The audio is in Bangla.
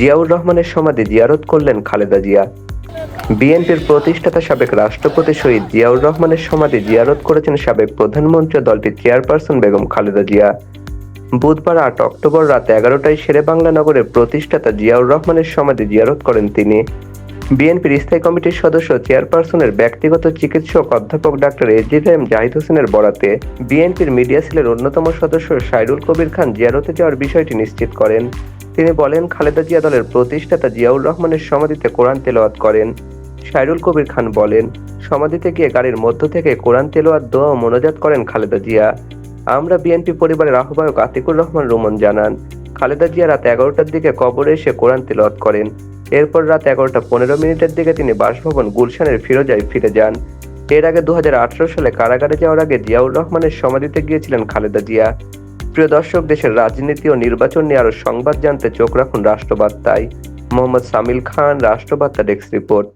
জিয়াউর রহমানের সমাধি জিয়ারত করলেন খালেদা জিয়া। বিএনপির প্রতিষ্ঠাতা সাবেক রাষ্ট্রপতি শহীদ জিয়াউর রহমানের সমাধি জিয়ারত করেছেন সাবেক প্রধানমন্ত্রী দলটির চেয়ারপারসন বেগম খালেদা জিয়া। বুধবার আট অক্টোবর রাত এগারোটায় শেরে বাংলা নগরের প্রতিষ্ঠাতা জিয়াউর রহমানের সমাধি জিয়ারত করেন তিনি। বিএনপির স্থায়ী কমিটির সদস্য চেয়ারপারসনের ব্যক্তিগত চিকিৎসক অধ্যাপক ডাক্তার এজিএম জাহিদ হোসেনের বরাতে বিএনপির মিডিয়া সেলের অন্যতম সদস্য সাইরুল কবির খান জিয়ারতে যাওয়ার বিষয়টি নিশ্চিত করেন। তিনি বলেন, খালেদা জিয়া দলের প্রতিষ্ঠাতা জিয়াউর রহমানের সমাধিতে কোরআন তেলাওয়াত করেন। সাইরুল কবির খান বলেন, সমাধিতে গিয়ে গাড়ির মধ্য থেকে কোরআন তেলোয়াত দোয়া ও মোনাজাত করেন খালেদা জিয়া। আমরা বিএনপি পরিবারের আহ্বায়ক আতিকুর রহমান রুমন জানান, খালেদা জিয়া রাত এগারোটার দিকে কবরে এসে কোরআন তেলাওয়াত করেন। এরপর রাত এগারোটা পনেরো মিনিটের দিকে তিনি বাসভবন গুলশানের ফিরোজায় ফিরে যান। এর আগে দু হাজার আঠারো সালে কারাগারে যাওয়ার আগে জিয়াউর রহমানের সমাধিতে গিয়েছিলেন খালেদা জিয়া। প্রিয় দর্শক, দেশের রাজনীতি ও নির্বাচন নিয়ে আরও সংবাদ জানতে চোখ রাখুন রাষ্ট্রবার্তায়। মোহাম্মদ সামিল খান, রাষ্ট্রবার্তা ডেস্ক রিপোর্ট।